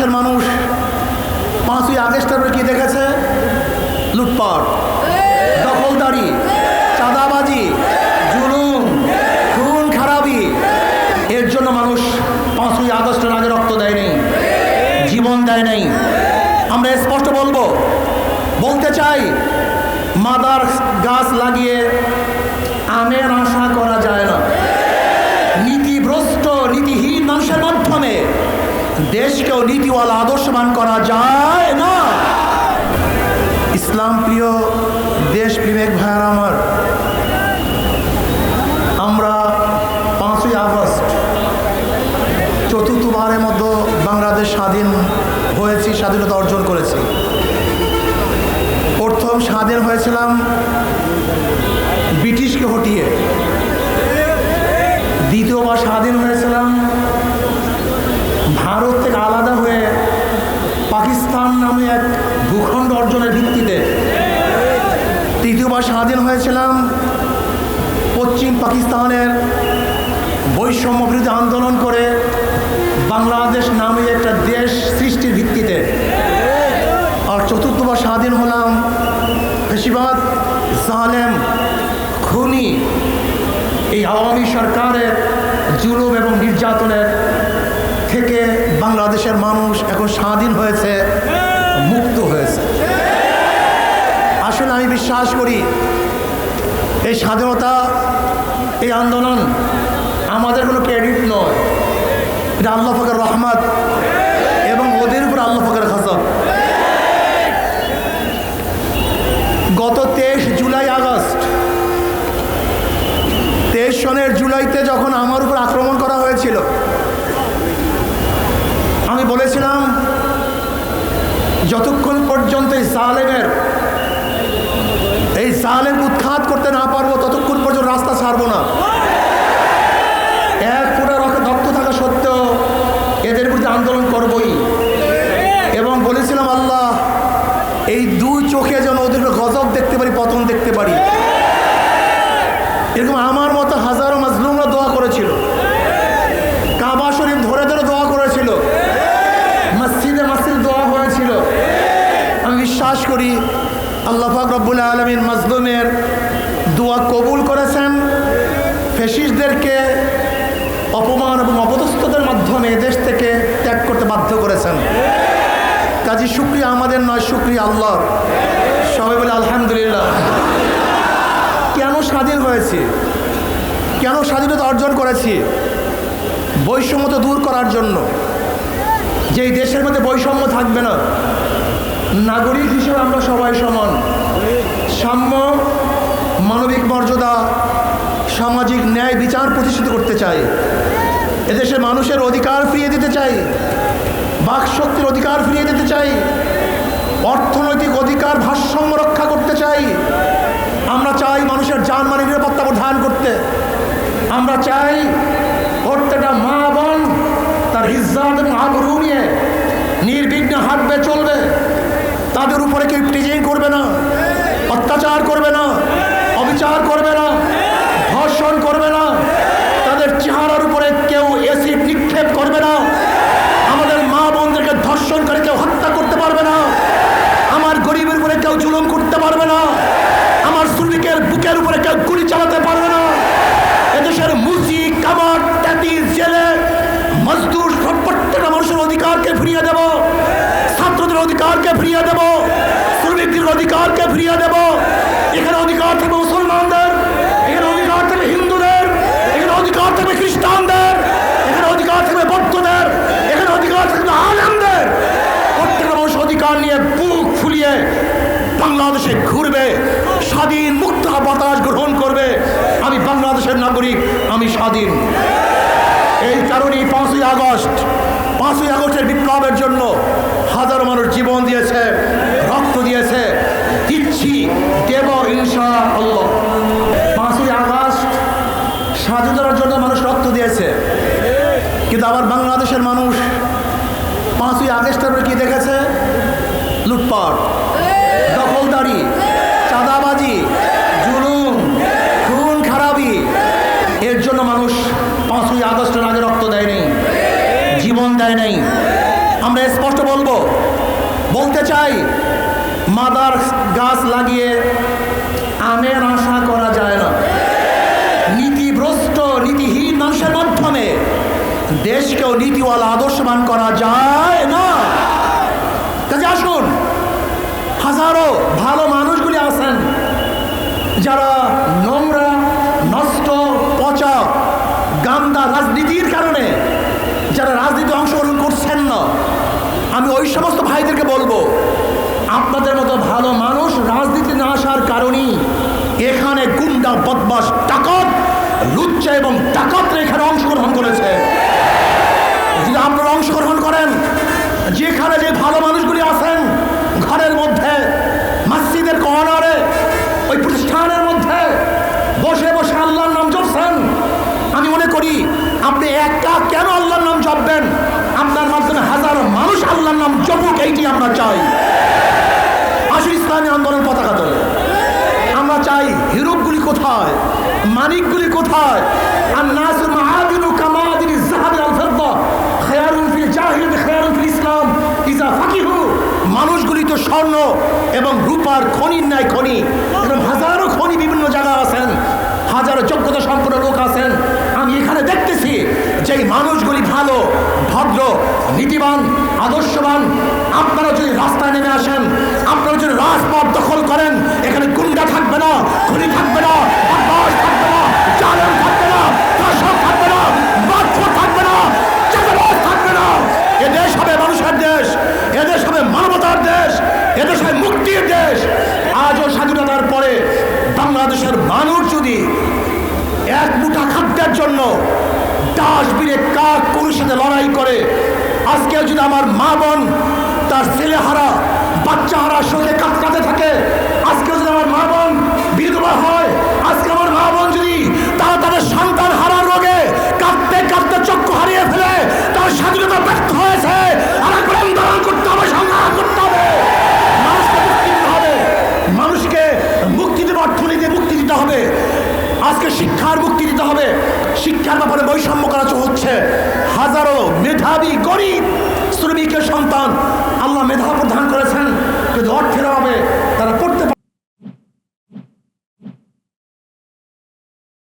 বাংলাদেশের মানুষ পাঁচই আগস্টের কি দেখেছে? লুটপাট, দখলদারি, চাঁদাবাজি, জুলুম, খুন, খারাপি। এর জন্য মানুষ পাঁচই আগস্টের আগে রক্ত দেয়নি জীবন দেয় নাই। আমরা স্পষ্ট বলব, বলতে চাই, মাদার গাছ লাগিয়ে আমের নীতিওয়ালা আদর্শবান করা যায় না। ইসলাম প্রিয় দেশ বিবেক ভাইয়ার আমার, আমরা পাঁচই আগস্ট চতুর্থবারের মতো বাংলাদেশ স্বাধীন হয়েছি, স্বাধীনতা অর্জন করেছি। প্রথম স্বাধীন হয়েছিলাম ব্রিটিশকে হটিয়ে। দ্বিতীয়বার স্বাধীন হয়েছিলাম ভারত থেকে আলাদা হয়ে পাকিস্তান নামে এক ভূখণ্ড অর্জনের ভিত্তিতে তৃতীয়বার স্বাধীন হয়েছিলাম পশ্চিম পাকিস্তানের বৈষম্য আন্দোলন করে বাংলাদেশ নামে একটা দেশ সৃষ্টির ভিত্তিতে। আর চতুর্থবার স্বাধীন হলাম ফেসিবাদ জালেম, খুনি এই আওয়ামী সরকারের জুলুম এবং নির্যাতনের থেকে বাংলাদেশের মানুষ এখন স্বাধীন হয়েছে মুক্ত হয়েছে আসলে আমি বিশ্বাস করি, এই স্বাধীনতা, এই আন্দোলন আমাদের কোনো ক্রেডিট নয়। এটা আল্লাহ ফকর রহমত এবং ওদের উপর আল্লাহ ফকর খাসব গত তেইশ জুলাই আগস্ট, তেইশ সনের জুলাইতে যখন আমার উপর আক্রমণ করা হয়েছিল, আমি বলেছিলাম, যতক্ষণ পর্যন্ত এই সালেমের এই সালেম উৎখাত করতে না পারব ততক্ষণ পর্যন্ত রাস্তা ছাড়বো না এক পুরো রক্ত থাকা সত্ত্বেও এদের বিরুদ্ধে আন্দোলন করবই এবং বলেছিলাম আল্লাহ এই দুই চোখে যেন ওদের গজব দেখতে পারি পতন দেখতে পারি এরকম আমার মতো হাজারো মাজলুমরা দোয়া করেছিল কাবা শরীফ ধরে ধরে দোয়া করেছিল মসজিদে মসজিদ দোয়া হয়েছিল আমি বিশ্বাস করি আল্লাহ পাক রব্বুল আলমিন মাজলুমের দোয়া কবুল করেছেন। ফেসিসদেরকে অপমান এবং অপদস্থতার মাধ্যমে দেশ থেকে ত্যাগ করতে বাধ্য করেছেন। কাজী শুক্রিয়া আমাদের নয়, শুক্রিয়া আল্লাহ সবাই বলে আলহামদুলিল্লাহ। কেন স্বাধীন হয়েছে? কেন স্বাধীনতা অর্জন করেছি? বৈষম্য তো দূর করার জন্য। যেই দেশের মধ্যে বৈষম্য থাকবে না নাগরিক হিসেবে আমরা সবাই সমান। সাম্য, মানবিক মর্যাদা, সামাজিক ন্যায় বিচার প্রতিষ্ঠিত করতে চাই। এদেশে মানুষের অধিকার ফিরিয়ে দিতে চাই। বাক শক্তির অধিকার ফিরিয়ে দিতে চাই। অর্থনৈতিক অধিকার ভারসাম্য রক্ষা করতে চাই। আমরা চাই মানুষের জানমানের নিরাপত্তা প্রদান করতে। আমরা চাই প্রত্যেকটা মা বোন তার ইজ্জাত এবং আবরু নিয়ে নির্বিঘ্নে হাঁটবে, চলবে। তাদের উপরে কেউ টিজিং করবে না, অত্যাচার করবে না, অবিচার করবে না, ধর্ষণ করবে না, তাদের চেহারার উপরে কেউ এসি নিক্ষেপ করবে না, আমাদের মা বোনদেরকে ধর্ষণ করে কেউ হত্যা করতে পারবে না, আমার গরিবের উপরে কেউ জুলুম করতে পারবে না, আমার শ্রমিকের বুকের উপরে কেউ গুলি চালাতে পারবে না। অধিকারকে ফিরিয়ে দেব। শ্রমিকদের অধিকারকে ফিরিয়ে দেব। এখানে অধিকার থাকবে মুসলমানদের, এখানে অধিকার থাকবে হিন্দুদের, এখানে অধিকার থাকবে খ্রিস্টানদের, এখানে অধিকার থাকবে বৌদ্ধদের, এখানে অধিকার থাকবে আলেমদের। প্রত্যেকটা মানুষ অধিকার নিয়ে বুক ফুলিয়ে বাংলাদেশে ঘুরবে, স্বাধীন মুক্ত বাতাস গ্রহণ করবে। আমি বাংলাদেশের নাগরিক, আমি স্বাধীন। এই কারণেই পাঁচই আগস্ট, পাঁচই আগস্টের বিপ্লবের জন্য হাজারো মানুষ জীবন দিয়েছে, রক্ত দিয়েছে। দিচ্ছি, দেব ইনশা আল্লাহ পাঁচই আগস্ট স্বাধীনতার জন্য মানুষ রক্ত দিয়েছে। কিন্তু আবার বাংলাদেশের মানুষ পাঁচই আগস্টের কি দেখেছে? লুটপাট, দখলদারি, চাঁদাবাজি, জুলুম, খুন, খারাপি। এর জন্য মানুষ পাঁচই আগস্টের আগে রক্ত দেয় নাই জীবন দেয় নাই আমরা স্পষ্ট বলব। বলতে চাই, মাদার গাছ লাগিয়ে আমের আশা করা যায় না। নীতিভ্রষ্ট, নীতিহীন মানুষের মাধ্যমে দেশকেও নীতিওয়ালা আদর্শবান করা যায় না। কাজে আসুন, হাজারো ভালো মানুষগুলি আছেন, যারা নোংরা, নষ্ট, পচা, গান্দা রাজনীতি অংশগ্রহণ করছেন না। আমি ওই সমস্ত ভাইদেরকে বলব, আপনাদের মতো ভালো মানুষ রাজনীতি না আসার কারণেই এখানে গুন্ডা বদমাস ডাকাত, লুচ্চা এবং ডাকাতরা এখানে অংশগ্রহণ করেছে। যদি আপনারা অংশগ্রহণ করেন, যেখানে যে ভালো মানুষগুলি আছেন, ঘরের মধ্যে, মসজিদের কর্নারে, ওই প্রতিষ্ঠানের মধ্যে, বসে বসে আল্লাহর নাম জপছেন, আমি মনে করি আপনি একা কেন আল্লাহর নাম জপবেন? মাধ্যমে হাজারো মানুষ আল্লাহর নাম জপুক, এইটি আমরা চাই। আসল ইসলামী আন্দোলন পতাকা তোলে আমরা চাই হিরোপগুলি কোথায়, মানিকগুলি কোথায়, আর নাসুর মাহাদিন কামাদিন মানুষগুলি তো স্বর্ণ এবং রূপার খনির ন্যায় খনি, এরকম হাজারো খনি বিভিন্ন জায়গায় আছেন, হাজারো যোগ্যতা সম্পন্ন লোক আছেন। আমি এখানে দেখতেছি যে মানুষগুলি ভালো, ভদ্র নীতিবান, আদর্শবান, আপনারা যদি রাস্তায় নেমে আসেন, আপনারা যদি রাজপথ দখল করেন, এখানে গুন্ডা থাকবে না, খুনি থাকবে না থাকবে না থাকবে না থাকবে না থাকবে না থাকবে না। হবে মানুষের দেশ হবে দেশ মুক্তির দেশ। আজও স্বাধীনতার পরে যদি এক জন্য কাক কোন সাথে লড়াই করে আজকে যদি আমার মা বোন তার ছেলে হারা বাচ্চা হারা শোকে কাতকাতে থাকে আজকে যদি আমার মা বোন বিধবা হয়, আজকে আমার মা বোন যদি তারা তাদের সন্তান হারার রোগে কাঁদতে কাঁদতে চক্ষু হারিয়ে ফেলে, তার স্বাধীনতা ব্যর্থ হয়েছে করতে হবে করতে হবে। মানুষকে মুক্তি দিতে হবে। মানুষকে মুক্তি মুক্তি দিতে হবে। আজকে শিক্ষার মুক্তি দিতে হবে। শিক্ষার ব্যাপারে বৈষম্য করা হচ্ছে। হাজারো মেধাবী গরিব শ্রমিকের সন্তান আল্লাহ মেধা প্রদান করেছেন। কিন্তু অর্থের অভাবে